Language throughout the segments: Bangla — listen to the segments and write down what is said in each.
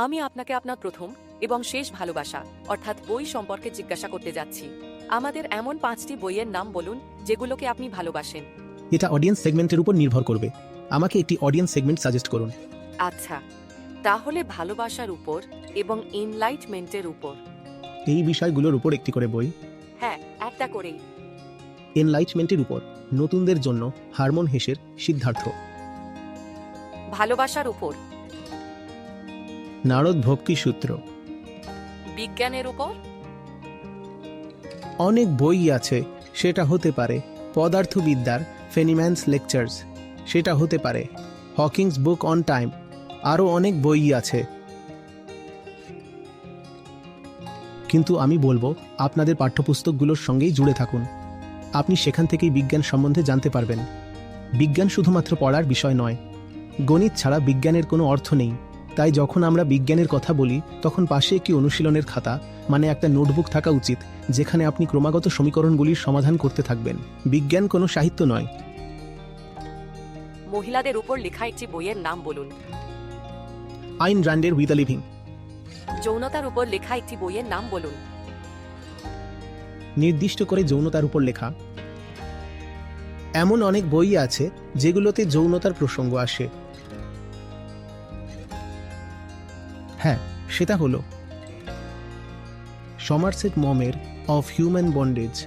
আমি আপনাকে আপনার প্রথম এবং শেষ ভালোবাসা অর্থাৎ বই সম্পর্কে জিজ্ঞাসা করতে যাচ্ছি। আমাদের এমন পাঁচটি বইয়ের নাম বলুন যেগুলোকে আপনি ভালোবাসেন। এটা অডিয়েন্স সেগমেন্টের উপর নির্ভর করবে। আমাকে একটি অডিয়েন্স সেগমেন্ট সাজেস্ট করুন। আচ্ছা। তাহলে ভালোবাসার উপর এবং এনলাইটমেন্টের উপর। এই বিষয়গুলোর উপর একটি করে বই। হ্যাঁ একটা করেই। এনলাইটমেন্টের উপর নতুনদের জন্য হারমোন হেসের সিদ্ধার্থ। ভালোবাসার উপর। নারদ ভক্তি সূত্র। বিজ্ঞানের উপর? অনেক বই আছে সেটা হতে পারে পদার্থবিদ্যার ফেনিম্যান্স লেকচার্স সেটা হতে পারে হকিংস বুক অন টাইম আরও অনেক বই আছে। কিন্তু আমি বলব আপনাদের পাঠ্যপুস্তকগুলোর সঙ্গেই জুড়ে থাকুন। আপনি সেখান থেকেই বিজ্ঞান সম্বন্ধে জানতে পারবেন। বিজ্ঞান শুধুমাত্র পড়ার বিষয় নয় গণিত ছাড়া বিজ্ঞানের কোনো অর্থ নেই। তাই যখন আমরা বিজ্ঞানের কথা বলি তখন পাশে একটি অনুশীলনের খাতা মানে একটা নোটবুক থাকা উচিত যেখানে আপনি ক্রমাগত সমীকরণগুলির সমাধান করতে থাকবেন। বিজ্ঞান কোনো সাহিত্য নয়। মহিলাদের উপর লেখা একটি বইয়ের নাম বলুন। আইন রান্ডের উইথ লিভিং। যৌনতার উপর লেখা একটি বইয়ের নাম বলুন। নির্দিষ্ট করে যৌনতার উপর লেখা। এমন অনেক বই আছে যেগুলোতে যৌনতার প্রসঙ্গ আসে। হ্যাঁ সেটা হলো। সমারসেট মমের অফ হিউম্যান বন্ডেজ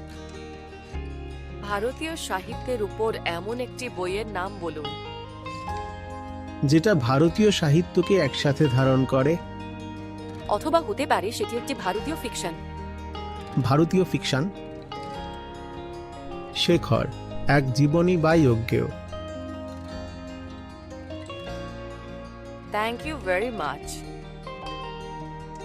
ভারতীয় সাহিত্যের উপর এমন একটি বইয়ের নাম বলুন। যেটা ভারতীয় সাহিত্যকে একসাথে ধারণ করে। অথবা হতে পারে সেটি একটি ভারতীয় ফিকশন ভারতীয় ফিকশন শেখর এক জীবনী বা যজ্ঞেয়। Thank you very much